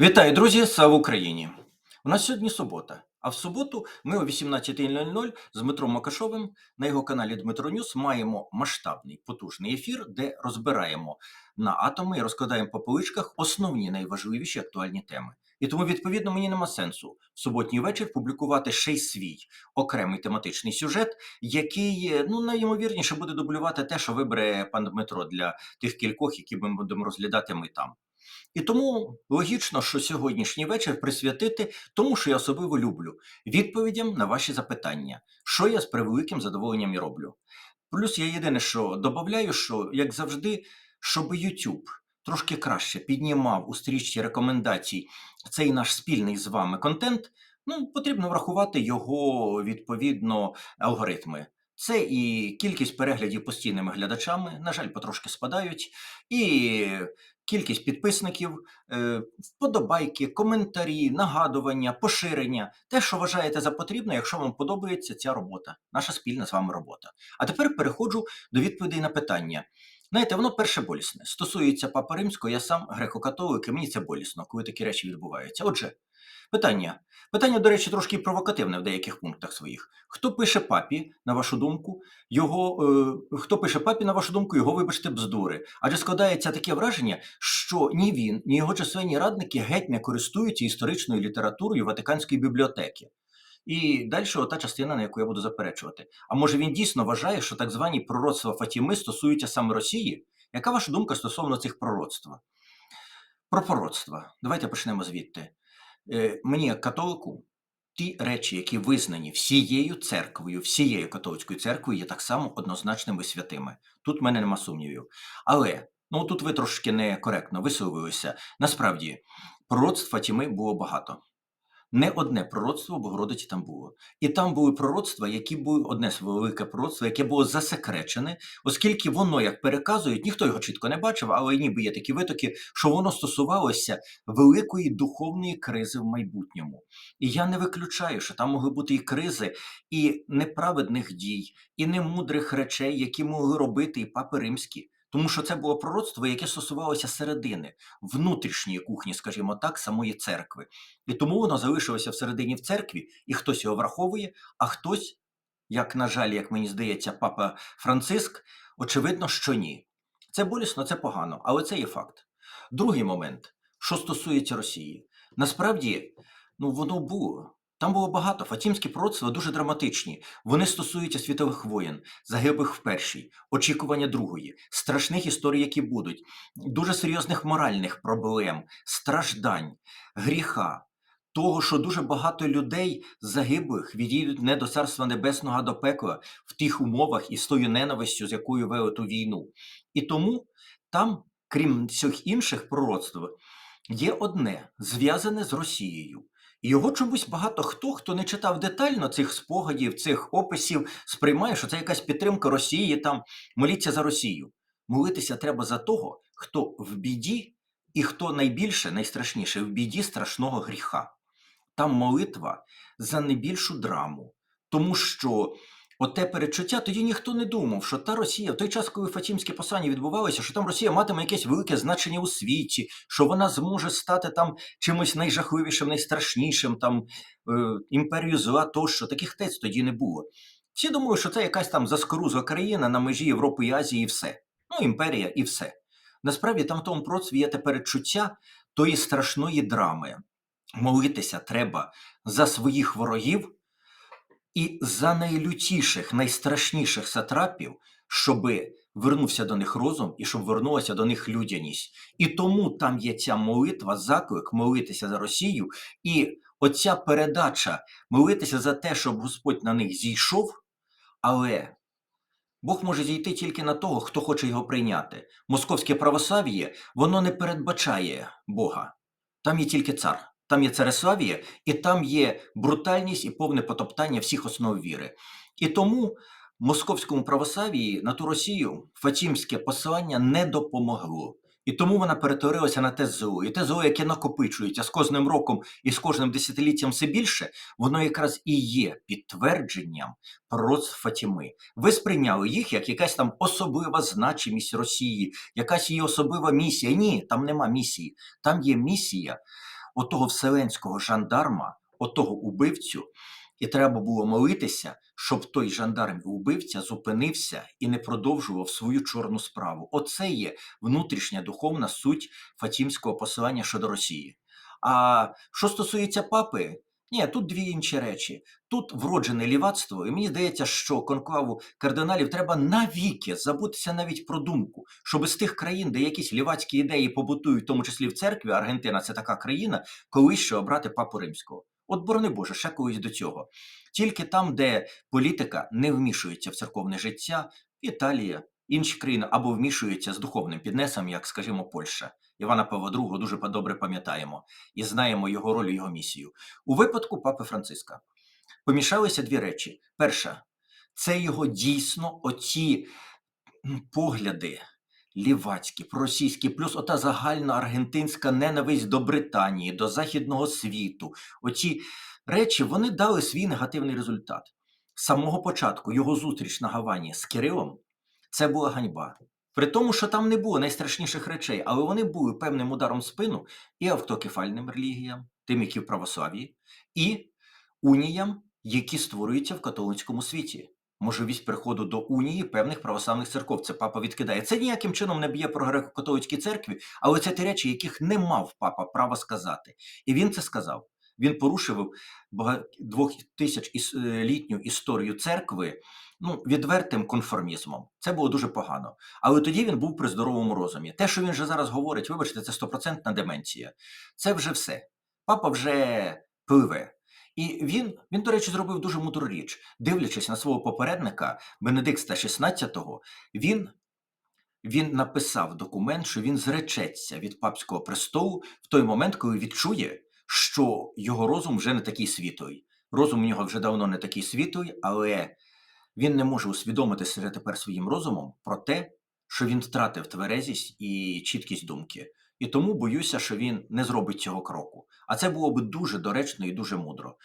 Вітаю, друзі! Слава Україні! У нас сьогодні субота. А в суботу ми о 18.00 з Дмитром Макашовим на його каналі Дмитро Ньюс маємо масштабний потужний ефір, де розбираємо на атоми і розкладаємо по поличках основні найважливіші актуальні теми. І тому, відповідно, мені нема сенсу в суботній вечір публікувати ще й свій окремий тематичний сюжет, який е, ну найімовірніше буде дублювати те, що вибере пан Дмитро для тих кількох, які ми будемо розглядати ми там. І тому логічно, що сьогоднішній вечір присвятити тому, що я особливо люблю, відповідям на ваші запитання, що я з превеликим задоволенням і роблю. Плюс я єдине, що додаю, що як завжди, щоб YouTube трошки краще піднімав у стрічці рекомендацій цей наш спільний з вами контент, ну потрібно врахувати його відповідно алгоритми. Це і кількість переглядів постійними глядачами, на жаль, потрошки спадають, і кількість підписників, е, вподобайки, коментарі, нагадування, поширення, те, що вважаєте за потрібне, якщо вам подобається ця робота, наша спільна з вами робота. А тепер переходжу до відповідей на питання. Знаєте, воно перше болісне. Стосується Папа Римського, я сам греко-католик, і мені це болісно, коли такі речі відбуваються. Отже, питання. Питання, до речі, трошки провокативне в деяких пунктах своїх. Хто пише папі, на вашу думку, його е, хто пише папі, на вашу думку, його вибачте бздури. Адже складається таке враження, що ні він, ні його численні радники геть не користуються історичною літературою Ватиканської бібліотеки. І далі ота частина, на яку я буду заперечувати. А може він дійсно вважає, що так звані пророцтва Фатіми стосуються саме Росії? Яка ваша думка стосовно цих пророцтва? Про пророцтва. Давайте почнемо звідти. Е, Мені, католику, ті речі, які визнані всією церквою, всією католицькою церквою, є так само однозначними святими. Тут в мене нема сумнівів. Але ну тут ви трошки некоректно висловилися. Насправді, пророцтв Фатіми було багато. Не одне пророцтво Богородиці там було. І там були пророцтва, які були одне велике пророцтво, яке було засекречене, оскільки воно, як переказують, ніхто його чітко не бачив, але ніби є такі витоки, що воно стосувалося великої духовної кризи в майбутньому. І я не виключаю, що там могли бути і кризи, і неправедних дій, і немудрих речей, які могли робити і папи римські. Тому що це було пророцтво, яке стосувалося середини, внутрішньої кухні, скажімо так, самої церкви. І тому воно залишилося всередині в церкві, і хтось його враховує, а хтось, як, на жаль, як мені здається, папа Франциск, очевидно, що ні. Це болісно, це погано, але це є факт. Другий момент, що стосується Росії, насправді, ну воно було. Там було багато. Фатімські пророцтва дуже драматичні. Вони стосуються світових воєн, загиблих в першій, очікування другої, страшних історій, які будуть, дуже серйозних моральних проблем, страждань, гріха. Того, що дуже багато людей загиблих відійдуть не до царства небесного, а до пекла в тих умовах і з тою ненавистю, з якою вели ту війну. І тому там, крім всіх інших пророцтв, є одне зв'язане з Росією. Його чомусь багато хто, хто не читав детально цих спогадів, цих описів, сприймає, що це якась підтримка Росії, там моліться за Росію. Молитися треба за того, хто в біді, і хто найбільше, найстрашніше в біді страшного гріха. Там молитва за найбільшу драму, тому що Оте перечуття тоді ніхто не думав, що та Росія в той час, коли Фатімські послання відбувалися, що там Росія матиме якесь велике значення у світі, що вона зможе стати там чимось найжахливішим, найстрашнішим, там е, імперією зла, тощо таких тез тоді не було. Всі думали, що це якась там заскорузла країна на межі Європи і Азії, і все. Ну, імперія і все. Насправді там в тому те перечуття тої страшної драми. Молитися треба за своїх ворогів. І за найлютіших, найстрашніших сатрапів, щоби вернувся до них розум і щоб вернулася до них людяність. І тому там є ця молитва, заклик молитися за Росію, і оця передача молитися за те, щоб Господь на них зійшов, але Бог може зійти тільки на того, хто хоче його прийняти. Московське православ'я, воно не передбачає Бога, там є тільки цар. Там є Цареславія, і там є брутальність і повне потоптання всіх основ віри. І тому московському православії на ту Росію Фатімське послання не допомогло. І тому вона перетворилася на те зло. І те зло, яке накопичується з кожним роком і з кожним десятиліттям все більше, воно якраз і є підтвердженням пророцтв Фатіми. Ви сприйняли їх як якась там особлива значимість Росії, якась її особлива місія. Ні, там нема місії. Там є місія отого вселенського жандарма, отого убивцю, і треба було молитися, щоб той жандарм і убивця зупинився і не продовжував свою чорну справу. Оце є внутрішня духовна суть Фатімського посилання щодо Росії. А що стосується папи, ні, тут дві інші речі. Тут вроджене лівацтво, і мені здається, що конклаву кардиналів треба навіки забутися навіть про думку, щоб з тих країн, де якісь лівацькі ідеї побутують, в тому числі в церкві, Аргентина це така країна, коли ще обрати папу римського. От борони Боже, ще колись до цього. Тільки там, де політика не вмішується в церковне життя, Італія, інші країни або вмішуються з духовним піднесом, як, скажімо, Польща. Івана Павла II дуже добре пам'ятаємо і знаємо його роль його місію. У випадку папи Франциска помішалися дві речі. Перша це його дійсно оці погляди лівацькі, проросійські, плюс ота загальна аргентинська ненависть до Британії, до Західного світу. Оці речі вони дали свій негативний результат. З самого початку його зустріч на Гавані з Кирилом це була ганьба. При тому, що там не було найстрашніших речей, але вони були певним ударом спину і автокефальним релігіям, тим, які в православ'ї, і уніям, які створюються в католицькому світі. Можливість приходу до унії певних православних церков. Це папа відкидає. Це ніяким чином не б'є про греко-католицькі церкві, але це ті речі, яких не мав папа права сказати. І він це сказав. Він порушив двохтисячлітню історію церкви ну, відвертим конформізмом. Це було дуже погано. Але тоді він був при здоровому розумі. Те, що він вже зараз говорить, вибачте, це стопроцентна деменція. Це вже все. Папа вже пливе. І він, він, до речі, зробив дуже мудру річ. Дивлячись на свого попередника Бенедикста XVI, він, він написав документ, що він зречеться від папського престолу в той момент, коли відчує, що його розум вже не такий світлий. Розум у нього вже давно не такий світлий, але він не може усвідомити себе тепер своїм розумом про те, що він втратив тверезість і чіткість думки. І тому боюся, що він не зробить цього кроку. А це було би дуже доречно і дуже мудро.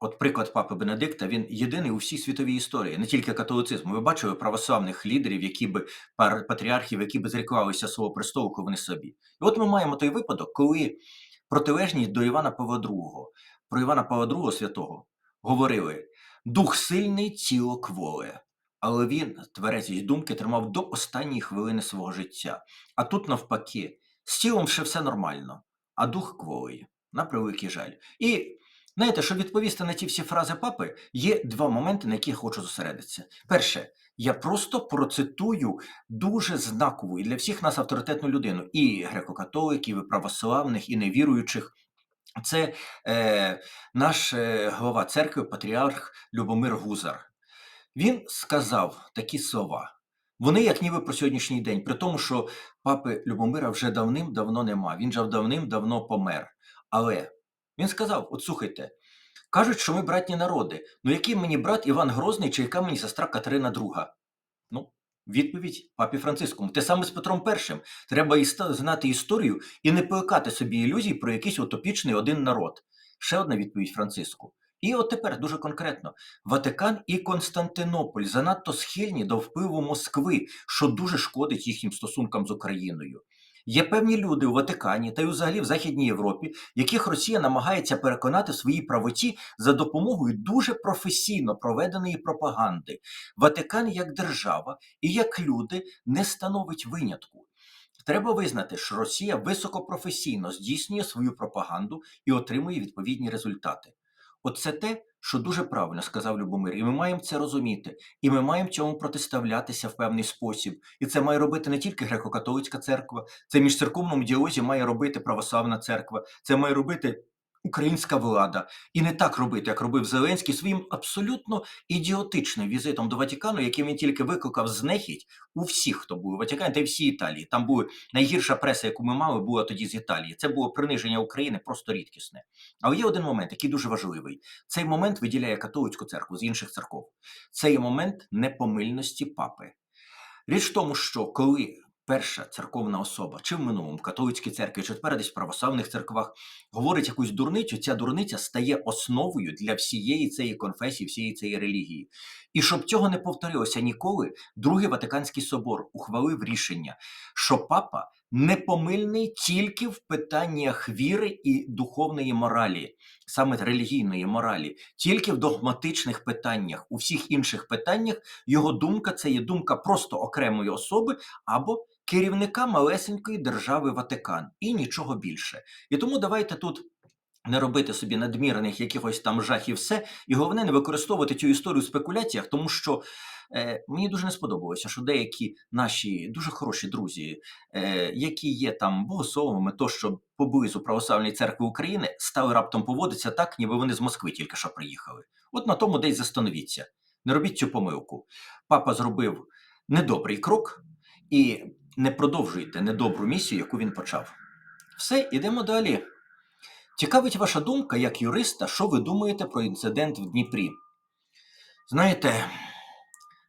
От приклад папи Бенедикта він єдиний у всій світовій історії, не тільки католицизму. Ви бачили православних лідерів, які би патріархів, які би зрікалися свого престолу, коли вони собі. І от ми маємо той випадок, коли протилежність до Івана Павла II, про Івана Павла II святого говорили: дух сильний, тіло кволе. Але він тверезість думки тримав до останньої хвилини свого життя. А тут навпаки, з тілом ще все нормально, а дух кволий, на превеликий жаль. І знаєте, щоб відповісти на ті всі фрази папи, є два моменти, на які я хочу зосередитися. Перше, я просто процитую дуже знакову і для всіх нас авторитетну людину, і греко-католиків, і православних, і невіруючих. Це е, наш е, глава церкви, патріарх Любомир Гузар. Він сказав такі слова. Вони, як ніби про сьогоднішній день, при тому, що папи Любомира вже давним-давно нема, він же давним-давно помер. Але він сказав: от слухайте, кажуть, що ми братні народи. Ну який мені брат Іван Грозний, чи яка мені сестра Катерина II? Ну, відповідь папі Францискому. Те саме з Петром І. Треба іста- знати історію і не плекати собі ілюзій про якийсь утопічний один народ. Ще одна відповідь Франциску. І от тепер дуже конкретно: Ватикан і Константинополь занадто схильні до впливу Москви, що дуже шкодить їхнім стосункам з Україною. Є певні люди у Ватикані та й взагалі в Західній Європі, яких Росія намагається переконати в своїй правоті за допомогою дуже професійно проведеної пропаганди. Ватикан як держава і як люди не становить винятку. Треба визнати, що Росія високопрофесійно здійснює свою пропаганду і отримує відповідні результати. От це те, що дуже правильно сказав Любомир, і ми маємо це розуміти, і ми маємо цьому протиставлятися в певний спосіб. І це має робити не тільки греко-католицька церква, це між церковному діалозі має робити православна церква, це має робити українська влада. І не так робити, як робив Зеленський своїм абсолютно ідіотичним візитом до Ватикану, яким він тільки викликав знехідь у всіх, хто був у Ватикані, та й всій Італії. Там була найгірша преса, яку ми мали, була тоді з Італії. Це було приниження України просто рідкісне. Але є один момент, який дуже важливий. Цей момент виділяє католицьку церкву з інших церков. Це момент непомильності папи. Річ в тому, що коли перша церковна особа, чи в минулому католицькій церкві, чи тепер десь в православних церквах, говорить якусь дурницю, ця дурниця стає основою для всієї цієї конфесії, всієї цієї релігії. І щоб цього не повторилося ніколи, Другий Ватиканський собор ухвалив рішення, що папа непомильний тільки в питаннях віри і духовної моралі, саме релігійної моралі, тільки в догматичних питаннях. У всіх інших питаннях його думка це є думка просто окремої особи або керівника малесенької держави Ватикан і нічого більше. І тому давайте тут. Не робити собі надмірних якихось там жахів все, і головне не використовувати цю історію в спекуляціях, тому що е, мені дуже не сподобалося, що деякі наші дуже хороші друзі, е, які є там богословами, то що поблизу Православної церкви України, стали раптом поводитися так, ніби вони з Москви тільки що приїхали. От на тому десь застановіться. Не робіть цю помилку. Папа зробив недобрий крок і не продовжуйте недобру місію, яку він почав. Все, ідемо далі. Цікавить ваша думка як юриста, що ви думаєте про інцидент в Дніпрі? Знаєте,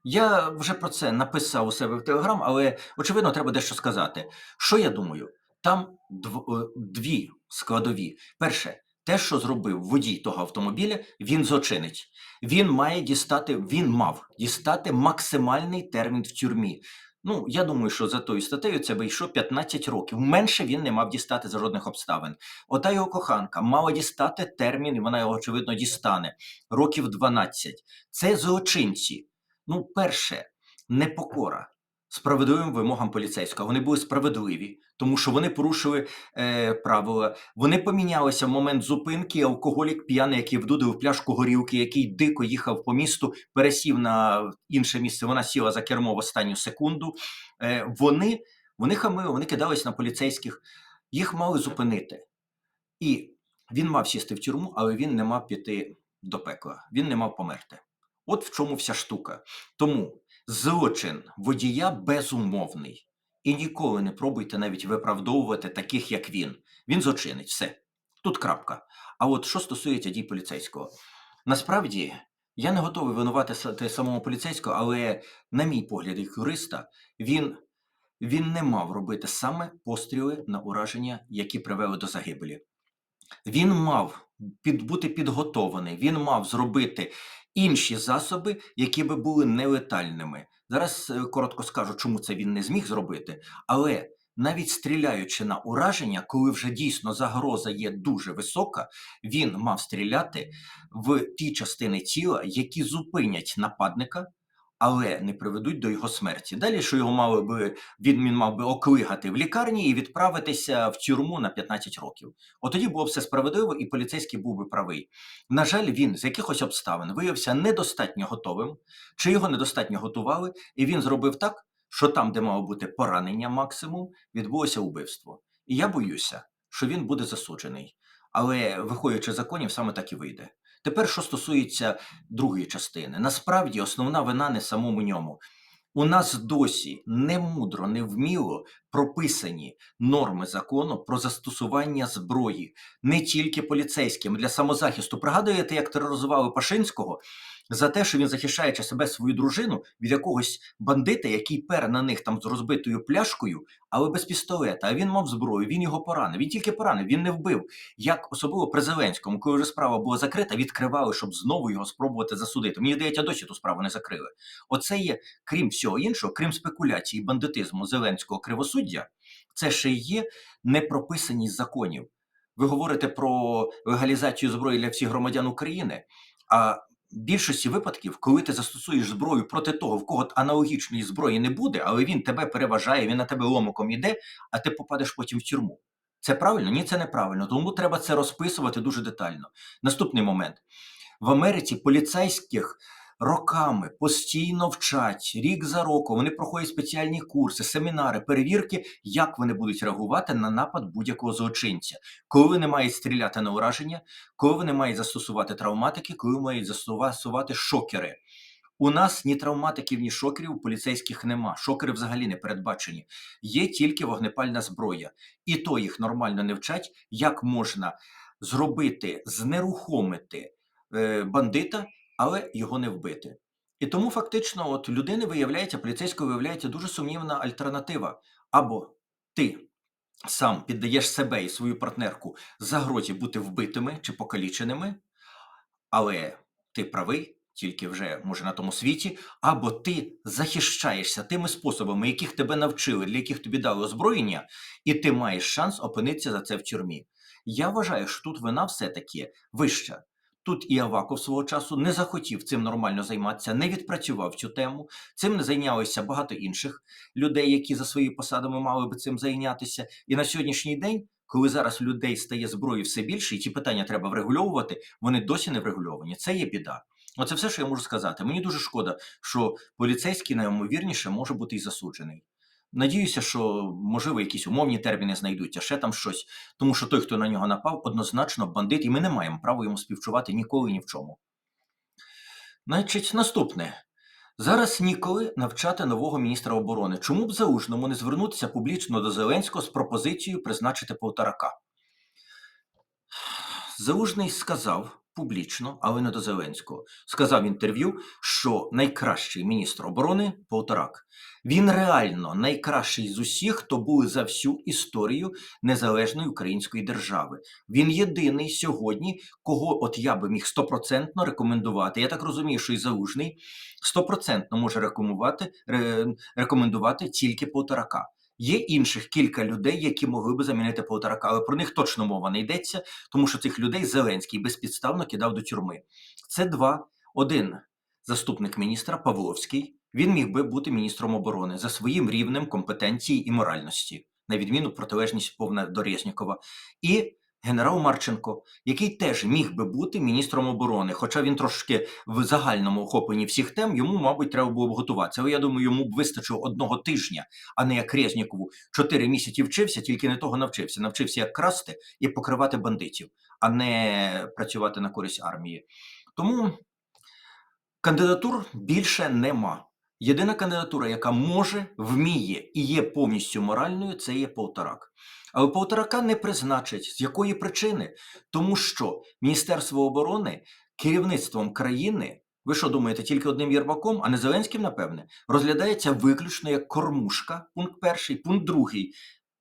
я вже про це написав у себе в Телеграм, але очевидно, треба дещо сказати. Що я думаю? Там е, дві складові. Перше, те, що зробив водій того автомобіля, він злочинець. Він має дістати, він мав дістати максимальний термін в тюрмі. Ну, я думаю, що за тою статтею це вийшло 15 років. Менше він не мав дістати за жодних обставин. Ота його коханка мала дістати термін, і вона його очевидно дістане років 12. Це злочинці. Ну, перше, непокора справедливим вимогам поліцейського. Вони були справедливі, тому що вони порушили е, правила. Вони помінялися в момент зупинки. Алкоголік п'яний, який вдудив пляшку горілки, який дико їхав по місту, пересів на інше місце. Вона сіла за кермо в останню секунду. Е, вони, вони хамили, вони кидались на поліцейських. Їх мали зупинити. І він мав сісти в тюрму, але він не мав піти до пекла. Він не мав померти. От в чому вся штука. Тому злочин водія безумовний. І ніколи не пробуйте навіть виправдовувати таких, як він. Він злочинець, все. Тут крапка. А от що стосується дій поліцейського, насправді я не готовий винувати самого поліцейського, але, на мій погляд, як юриста, він, він не мав робити саме постріли на ураження, які привели до загибелі. Він мав під, бути підготований, він мав зробити інші засоби, які би були нелетальними. Зараз е, коротко скажу, чому це він не зміг зробити, але навіть стріляючи на ураження, коли вже дійсно загроза є дуже висока, він мав стріляти в ті частини тіла, які зупинять нападника. Але не приведуть до його смерті. Далі, що його мали би він, він мав би оклигати в лікарні і відправитися в тюрму на 15 років. От тоді було б все справедливо, і поліцейський був би правий. На жаль, він з якихось обставин виявився недостатньо готовим, чи його недостатньо готували, і він зробив так, що там, де мало бути поранення максимум, відбулося вбивство. І я боюся, що він буде засуджений. Але, виходячи з законів, саме так і вийде. Тепер, що стосується другої частини, насправді основна вина не самому ньому. У нас досі немудро, невміло прописані норми закону про застосування зброї не тільки поліцейським для самозахисту. Пригадуєте, як тероризували Пашинського за те, що він захищаючи себе свою дружину від якогось бандита, який пер на них там з розбитою пляшкою, але без пістолета. А він мав зброю, він його поранив. Він тільки поранив, він не вбив. Як особливо при Зеленському, коли вже справа була закрита, відкривали, щоб знову його спробувати засудити. Мені здається, досі ту справу не закрили. Оце є, крім всього іншого, крім спекуляції, бандитизму Зеленського кривосуддя, це ще є непрописаність законів. Ви говорите про легалізацію зброї для всіх громадян України. А більшості випадків, коли ти застосуєш зброю проти того, в кого аналогічної зброї не буде, але він тебе переважає, він на тебе ломиком іде, а ти попадеш потім в тюрму. Це правильно? Ні, це неправильно. Тому треба це розписувати дуже детально. Наступний момент. В Америці поліцейських роками постійно вчать, рік за роком, вони проходять спеціальні курси, семінари, перевірки, як вони будуть реагувати на напад будь-якого злочинця, коли вони мають стріляти на ураження, коли вони мають застосувати травматики, коли мають застосувати шокери. У нас ні травматиків, ні шокерів у поліцейських нема. Шокери взагалі не передбачені. Є тільки вогнепальна зброя, і то їх нормально не вчать, як можна зробити, знерухомити е, бандита, але його не вбити. І тому фактично, от людини виявляється, поліцейського виявляється дуже сумнівна альтернатива. Або ти сам піддаєш себе і свою партнерку загрозі бути вбитими чи покаліченими, але ти правий, тільки вже може на тому світі, або ти захищаєшся тими способами, яких тебе навчили, для яких тобі дали озброєння, і ти маєш шанс опинитися за це в тюрмі. Я вважаю, що тут вина все-таки вища. Тут і Аваков свого часу не захотів цим нормально займатися, не відпрацював цю тему. Цим не зайнялося багато інших людей, які за своїми посадами мали би цим зайнятися. І на сьогоднішній день, коли зараз людей стає зброї все більше, і ті питання треба врегульовувати, вони досі не врегульовані. Це є біда. Оце все, що я можу сказати. Мені дуже шкода, що поліцейський найімовірніше може бути і засуджений. Надіюся, що можливо якісь умовні терміни знайдуться, ще там щось. Тому що той, хто на нього напав, однозначно бандит, і ми не маємо права йому співчувати ніколи ні в чому. Значить, наступне. Зараз ніколи навчати нового міністра оборони. Чому б залужному не звернутися публічно до Зеленського з пропозицією призначити Полторака? Залужний сказав публічно, але не до Зеленського. Сказав в інтерв'ю, що найкращий міністр оборони Полторак. Він реально найкращий з усіх, хто були за всю історію незалежної української держави. Він єдиний сьогодні, кого от я би міг стопроцентно рекомендувати. Я так розумію, що і залужний стопроцентно може рекомендувати, рекомендувати тільки Полторака. Є інших кілька людей, які могли би замінити Полторака, але про них точно мова не йдеться, тому що цих людей Зеленський безпідставно кидав до тюрми. Це два. Один заступник міністра Павловський. Він міг би бути міністром оборони за своїм рівнем компетенції і моральності, на відміну протилежність повна до Резнікова. І генерал Марченко, який теж міг би бути міністром оборони, хоча він трошки в загальному охопленні всіх тем, йому, мабуть, треба було б готуватися. Але я думаю, йому б вистачило одного тижня, а не як Резнікову. Чотири місяці вчився, тільки не того навчився. Навчився як красти і покривати бандитів, а не працювати на користь армії. Тому кандидатур більше нема. Єдина кандидатура, яка може, вміє і є повністю моральною, це є Полторак. Але Полторака не призначать. З якої причини? Тому що Міністерство оборони керівництвом країни, ви що думаєте, тільки одним Єрмаком, а не Зеленським, напевне, розглядається виключно як кормушка, пункт перший, пункт другий.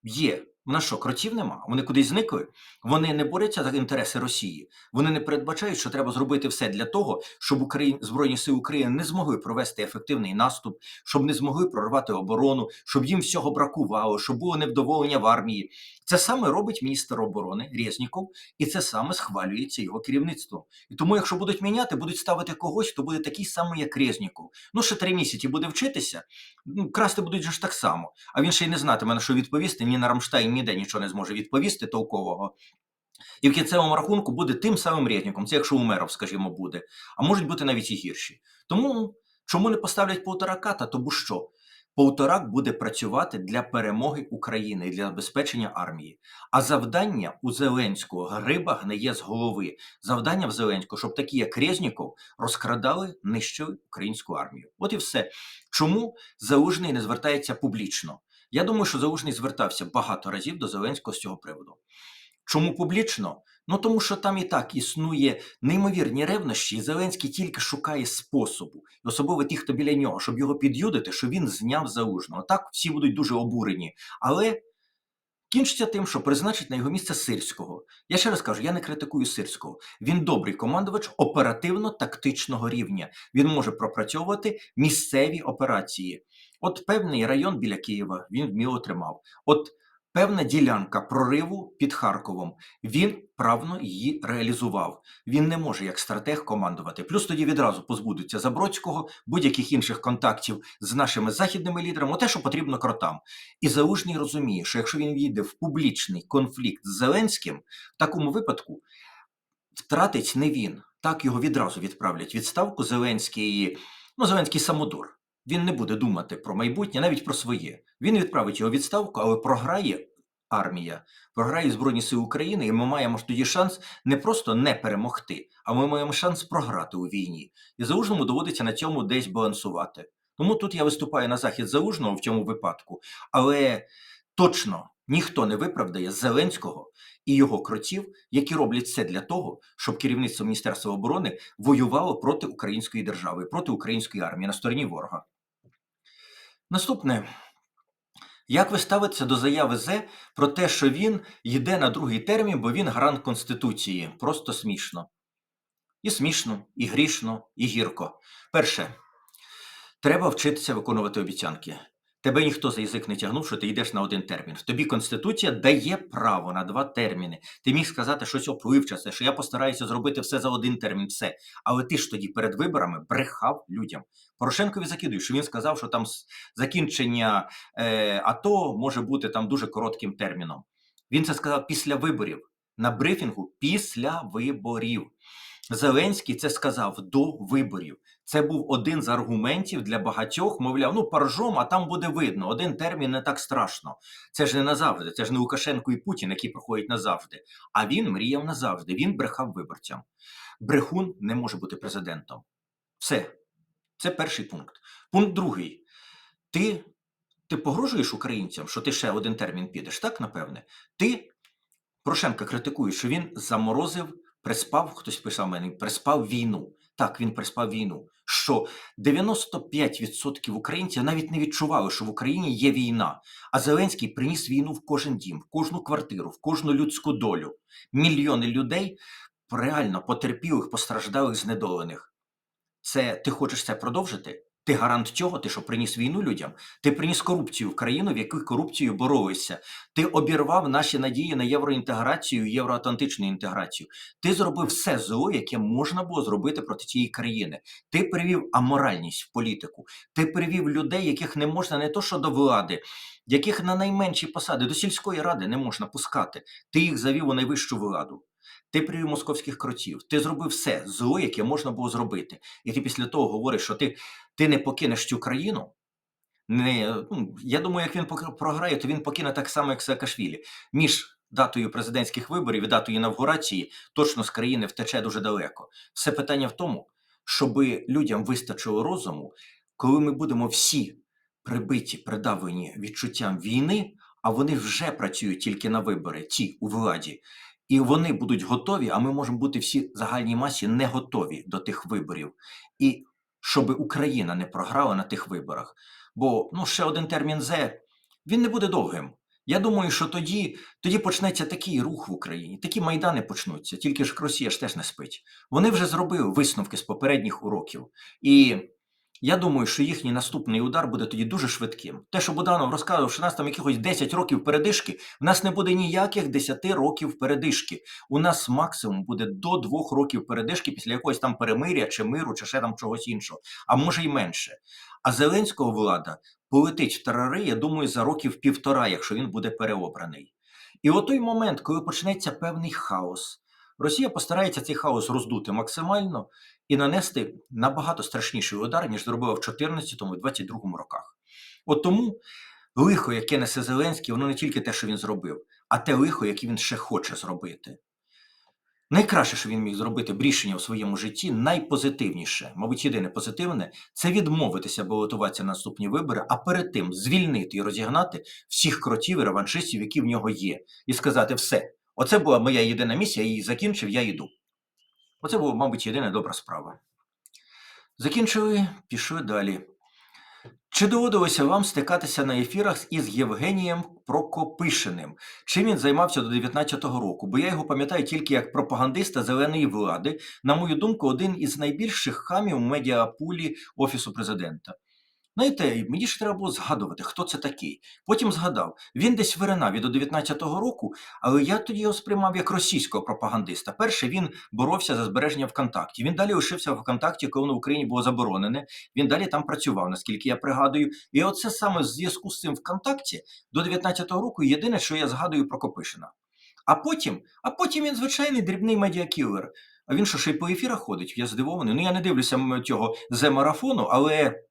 Є. Нас що, кротів нема? Вони кудись зникли? Вони не борються за інтереси Росії. Вони не передбачають, що треба зробити все для того, щоб Україн... Збройні сили України не змогли провести ефективний наступ, щоб не змогли прорвати оборону, щоб їм всього бракувало, щоб було невдоволення в армії. Це саме робить міністр оборони Резніков, і це саме схвалюється його керівництвом. І тому, якщо будуть міняти, будуть ставити когось, хто буде такий самий, як Резніков. Ну, ще три місяці буде вчитися, ну, красти будуть ж так само. А він ще й не знатиме, на що відповісти, ні на Рамштайн, ніде нічого не зможе відповісти толкового. І в кінцевому рахунку буде тим самим Резніком. Це якщо Умеров, скажімо, буде. А можуть бути навіть і гірші. Тому чому не поставлять Полторака? Та тому що Полторак буде працювати для перемоги України і для забезпечення армії. А завдання у Зеленського гриба гниє з голови. Завдання в Зеленського, щоб такі, як Резніков, розкрадали, нищили українську армію. От і все. Чому Залужний не звертається публічно? Я думаю, що Залужний звертався багато разів до Зеленського з цього приводу. Чому публічно? Ну тому що там і так існує неймовірні ревнощі, і Зеленський тільки шукає способу, особливо ті, хто біля нього, щоб його під'юдити, що він зняв залужного. Так всі будуть дуже обурені. Але кінчиться тим, що призначить на його місце Сирського. Я ще раз кажу, я не критикую Сирського. Він добрий командувач оперативно-тактичного рівня. Він може пропрацьовувати місцеві операції. От певний район біля Києва він вміло тримав. От певна ділянка прориву під Харковом. Він правно її реалізував. Він не може як стратег командувати. Плюс тоді відразу позбудуться Забродського, будь-яких інших контактів з нашими західними лідерами, те, що потрібно кротам. І Залужний розуміє, що якщо він війде в публічний конфлікт з Зеленським, в такому випадку втратить не він. Так його відразу відправлять відставку. Зеленський, ну Зеленський самодур. Він не буде думати про майбутнє, навіть про своє. Він відправить його відставку, але програє армія, програє Збройні Сили України, і ми маємо тоді шанс не просто не перемогти, а ми маємо шанс програти у війні. І Залужному доводиться на цьому десь балансувати. Тому тут я виступаю на захід Залужного в цьому випадку, але точно ніхто не виправдає Зеленського і його кротів, які роблять все для того, щоб керівництво Міністерства оборони воювало проти української держави, проти української армії на стороні ворога. Наступне. Як ви ставитеся до заяви Зе про те, що він йде на другий термін, бо він гарант Конституції? Просто смішно. І смішно, і грішно, і гірко. Перше, треба вчитися виконувати обіцянки. Тебе ніхто за язик не тягнув, що ти йдеш на один термін. Тобі Конституція дає право на два терміни. Ти міг сказати щось оповивчасе, що я постараюся зробити все за один термін, все. Але ти ж тоді перед виборами брехав людям. Порошенкові закидують, що він сказав, що там закінчення е, АТО може бути там дуже коротким терміном. Він це сказав після виборів. На брифінгу після виборів. Зеленський це сказав до виборів. Це був один з аргументів для багатьох. Мовляв, ну поржом, а там буде видно. Один термін не так страшно. Це ж не назавжди. Це ж не Лукашенко і Путін, які проходять назавжди. А він мріяв назавжди. Він брехав виборцям. Брехун не може бути президентом. Все. Це перший пункт. Пункт другий. Ти, ти погрожуєш українцям, що ти ще один термін підеш, так напевне? Ти Порошенка критикує, що він заморозив, приспав, хтось писав мені, приспав війну. Так, він приспав війну. Що 95% українців навіть не відчували, що в Україні є війна. А Зеленський приніс війну в кожен дім, в кожну квартиру, в кожну людську долю. Мільйони людей реально потерпілих, постраждалих, знедолених. Це ти хочеш це продовжити? Ти гарант чого? Ти що приніс війну людям? Ти приніс корупцію в країну, в якій корупцією боролися. Ти обірвав наші надії на євроінтеграцію, євроатлантичну інтеграцію. Ти зробив все зло, яке можна було зробити проти цієї країни. Ти привів аморальність в політику. Ти привів людей, яких не можна не то що до влади, яких на найменші посади до сільської ради не можна пускати. Ти їх завів у найвищу владу. Ти привів московських кротів. Ти зробив все зло, яке можна було зробити. І ти після того говориш, що ти, ти не покинеш цю країну. Не, ну, я думаю, як він програє, то він покине так само, як Саакашвілі. Між датою президентських виборів і датою інавгурації точно з країни втече дуже далеко. Все питання в тому, щоб людям вистачило розуму, коли ми будемо всі прибиті, придавлені відчуттям війни, а вони вже працюють тільки на вибори, ті у владі. І вони будуть готові, а ми можемо бути всі загальній масі не готові до тих виборів. І щоб Україна не програла на тих виборах. Бо ну, ще один термін З, він не буде довгим. Я думаю, що тоді, тоді почнеться такий рух в Україні, такі майдани почнуться, тільки ж Росія ж теж не спить. Вони вже зробили висновки з попередніх уроків. І я думаю, що їхній наступний удар буде тоді дуже швидким. Те, що Буданов розказував, що у нас там якихось 10 років передишки, в нас не буде ніяких 10 років передишки. У нас максимум буде до 2 років передишки після якогось там перемиря чи миру, чи ще там чогось іншого, а може й менше. А Зеленського влада полетить в тарари, я думаю, за років півтора, якщо він буде переобраний. І от той момент, коли почнеться певний хаос, Росія постарається цей хаос роздути максимально і нанести набагато страшніший удар, ніж зробила в 2014 і 22 роках. От тому лихо, яке несе Зеленський, воно не тільки те, що він зробив, а те лихо, яке він ще хоче зробити. Найкраще, що він міг зробити б рішення в своєму житті, найпозитивніше, мабуть, єдине позитивне, це відмовитися балотуватися на наступні вибори, а перед тим звільнити і розігнати всіх кротів і реваншистів, які в нього є, і сказати: все, оце була моя єдина місія, я її закінчив, я йду. Оце була, мабуть, єдина добра справа. Закінчили, пішли далі. Чи доводилося вам стикатися на ефірах із Євгенієм Прокопишиним? Чим він займався до 19-го року? Бо я його пам'ятаю тільки як пропагандиста зеленої влади, на мою думку, один із найбільших хамів медіапулі Офісу президента. Знаєте, мені ж треба було згадувати, хто це такий. Потім згадав, він десь виринав і до 19-го року, але я тоді його сприймав як російського пропагандиста. Перше, він боровся за збереження ВКонтакті. Він далі лишився в ВКонтакті, коли воно в Україні було заборонене. Він далі там працював, наскільки я пригадую. І оце саме в зв'язку з цим ВКонтакті до 19-го року єдине, що я згадую про Копишина. А потім, а потім він звичайний дрібний медіакілер. А він що ще й по ефірах ходить? Я здивований. Ну я не дивлюся цього зе-марафону, але.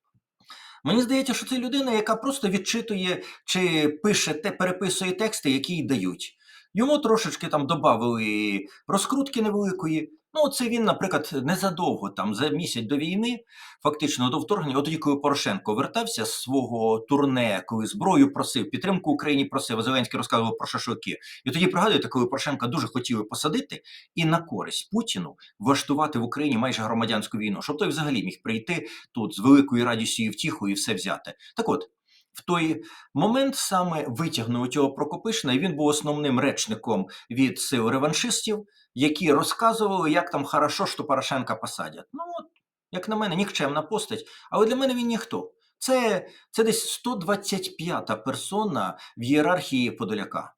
Мені здається, що це людина, яка просто відчитує чи пише те, переписує тексти, які їй дають. Йому трошечки там додали розкрутки невеликої. Ну, це він, наприклад, незадовго там за місяць до війни, фактично до вторгнення, от коли Порошенко вертався з свого турне, коли зброю просив, підтримку Україні просив, Зеленський розказував про шашлики. І тоді пригадуєте, коли Порошенка дуже хотіли посадити і на користь Путіну влаштувати в Україні майже громадянську війну, щоб той взагалі міг прийти тут з великою радістю і втіхою і все взяти. Так от, в той момент саме витягнув цього Прокопишина, і він був основним речником від сил реваншистів, які розказували, як там хорошо, що Порошенка посадять. Ну от, як на мене, нікчемна постать, але для мене він ніхто. Це, це десь 125-та персона в ієрархії Подоляка.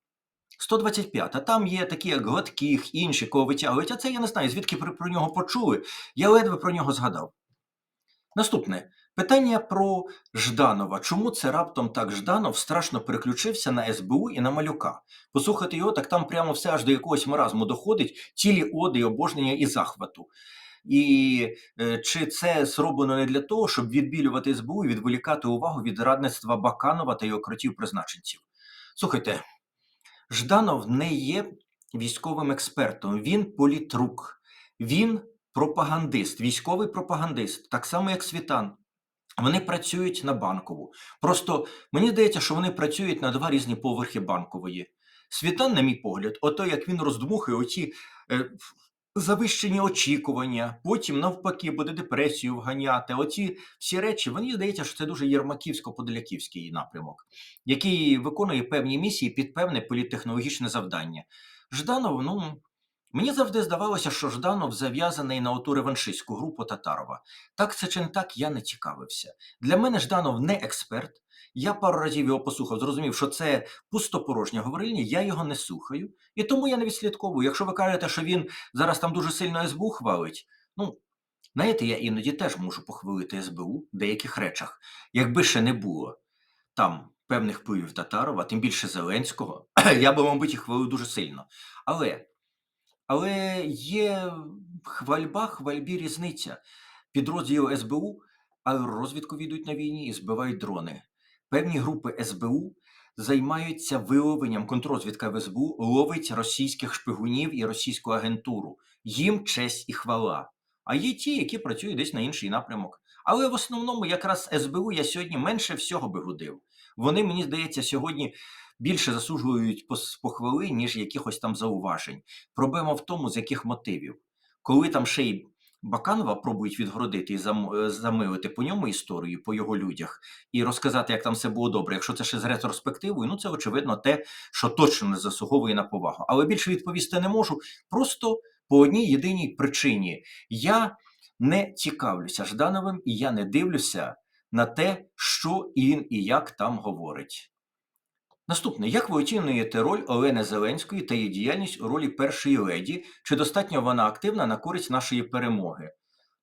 125-та. Там є такі, як Гладких, інші, кого витягують. А це я не знаю, звідки про, про нього почули. Я ледве про нього згадав. Наступне питання про Жданова. Чому це раптом так Жданов страшно переключився на СБУ і на малюка? Послухати його, так там прямо все аж до якогось маразму доходить, цілі оди, обожнення і захвату. І е, чи це зроблено не для того, щоб відбілювати СБУ і відволікати увагу від радництва Баканова та його кротів призначенців? Слухайте, Жданов не є військовим експертом, він політрук, він пропагандист, військовий пропагандист, так само як Світан. Вони працюють на банкову. Просто мені здається, що вони працюють на два різні поверхи банкової. Світан, на мій погляд, ото як він роздмухує оці е, завищені очікування, потім навпаки буде депресію вганяти. Оці всі речі, мені здається, що це дуже єрмаківсько-подоляківський напрямок, який виконує певні місії під певне політтехнологічне завдання. Жданов, ну. Мені завжди здавалося, що Жданов зав'язаний на оту реваншистську групу Татарова. Так це чи не так, я не цікавився. Для мене Жданов не експерт. Я пару разів його послухав, зрозумів, що це пустопорожня говорильня, я його не слухаю. І тому я не відслідковую. Якщо ви кажете, що він зараз там дуже сильно СБУ хвалить, ну, знаєте, я іноді теж можу похвалити СБУ в деяких речах. Якби ще не було там певних впливів Татарова, тим більше Зеленського, я би, мабуть, їх хвалив дуже сильно. Але. Але є хвальба, хвальбі різниця. Підрозділи СБУ аеророзвідку ведуть на війні і збивають дрони. Певні групи СБУ займаються виловленням, контррозвідка в СБУ ловить російських шпигунів і російську агентуру. Їм честь і хвала. А є ті, які працюють десь на інший напрямок. Але в основному якраз СБУ я сьогодні менше всього би гудив. Вони, мені здається, сьогодні більше заслужують похвали, ніж якихось там зауважень. Проблема в тому, з яких мотивів. Коли там ще й Баканова пробують відгородити і е, замилити по ньому історію, по його людях, і розказати, як там все було добре. Якщо це ще з ретроспективою, ну це очевидно те, що точно не заслуговує на повагу. Але більше відповісти не можу. Просто по одній єдиній причині я не цікавлюся Ждановим і я не дивлюся на те, що він і як там говорить. Наступне, як ви оцінюєте роль Олени Зеленської та її діяльність у ролі першої леді? Чи достатньо вона активна на користь нашої перемоги?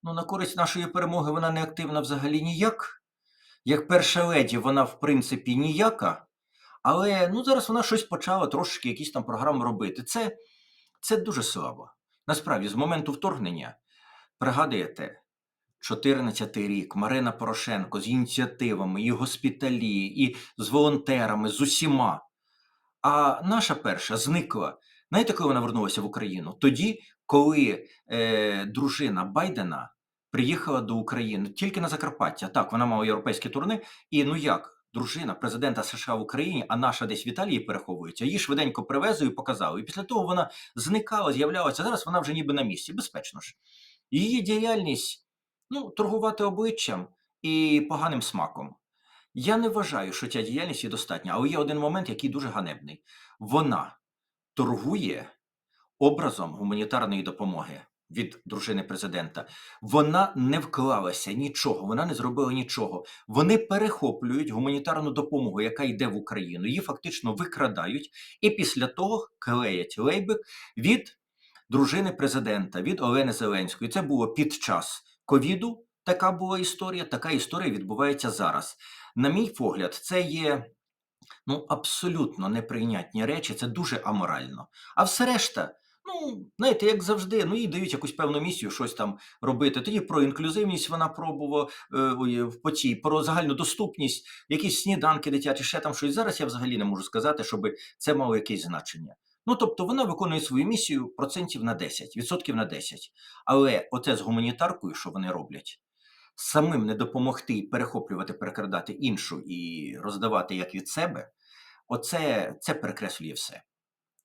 Ну, на користь нашої перемоги вона не активна взагалі ніяк. Як перша леді, вона в принципі ніяка, але ну, зараз вона щось почала трошки якісь там програми робити. Це, це дуже слабо. Насправді, з моменту вторгнення, пригадуєте, 14 рік, Марина Порошенко з ініціативами, і госпіталі, і з волонтерами, з усіма. А наша перша зникла. Знаєте, коли вона вернулася в Україну? Тоді, коли е, дружина Байдена приїхала до України тільки на Закарпаття. Так, вона мала європейське турне. І ну як? Дружина президента США в Україні, а наша десь в Італії переховується. Її швиденько привезли і показали. І після того вона зникала, з'являлася. Зараз вона вже ніби на місці, безпечно ж. Її діяльність ну, торгувати обличчям і поганим смаком. Я не вважаю, що ця діяльність є достатня, але є один момент, який дуже ганебний. Вона торгує образом гуманітарної допомоги від дружини президента. Вона не вклалася нічого, вона не зробила нічого. Вони перехоплюють гуманітарну допомогу, яка йде в Україну, її фактично викрадають, і після того клеять лейбик від дружини президента, від Олени Зеленської. Це було під час ковіду. Така була історія, така історія відбувається зараз. На мій погляд, це є ну, абсолютно неприйнятні речі, це дуже аморально. А все решта, ну, знаєте, як завжди, ну їй дають якусь певну місію, щось там робити. Тоді про інклюзивність вона пробувала е, в поті, про загальну доступність, якісь сніданки дитячі, ще там щось. Зараз я взагалі не можу сказати, щоб це мало якесь значення. Ну, тобто вона виконує свою місію процентів на 10, відсотків на 10. Але оце з гуманітаркою, що вони роблять, самим не допомогти перехоплювати, перекрадати іншу і роздавати як від себе, оце це перекреслює все.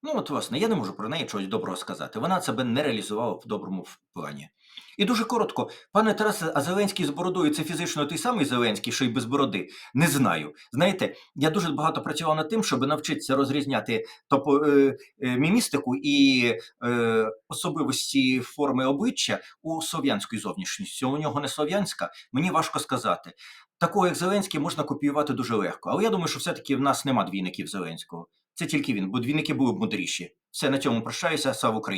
Ну, от, власне, я не можу про неї чогось доброго сказати. Вона себе не реалізувала в доброму плані. І дуже коротко, пане Тарасе, а Зеленський з бородою це фізично той самий Зеленський, що й без бороди? Не знаю. Знаєте, я дуже багато працював над тим, щоб навчитися розрізняти топо, е, е, мімістику і е, особливості форми обличчя у слов'янської зовнішності. У нього не слов'янська, мені важко сказати. Такого, як Зеленський, можна копіювати дуже легко. Але я думаю, що все-таки в нас нема двійників Зеленського. Це тільки він, бо двійники були б мудріші. Все на цьому прощаюся. Слава Україні!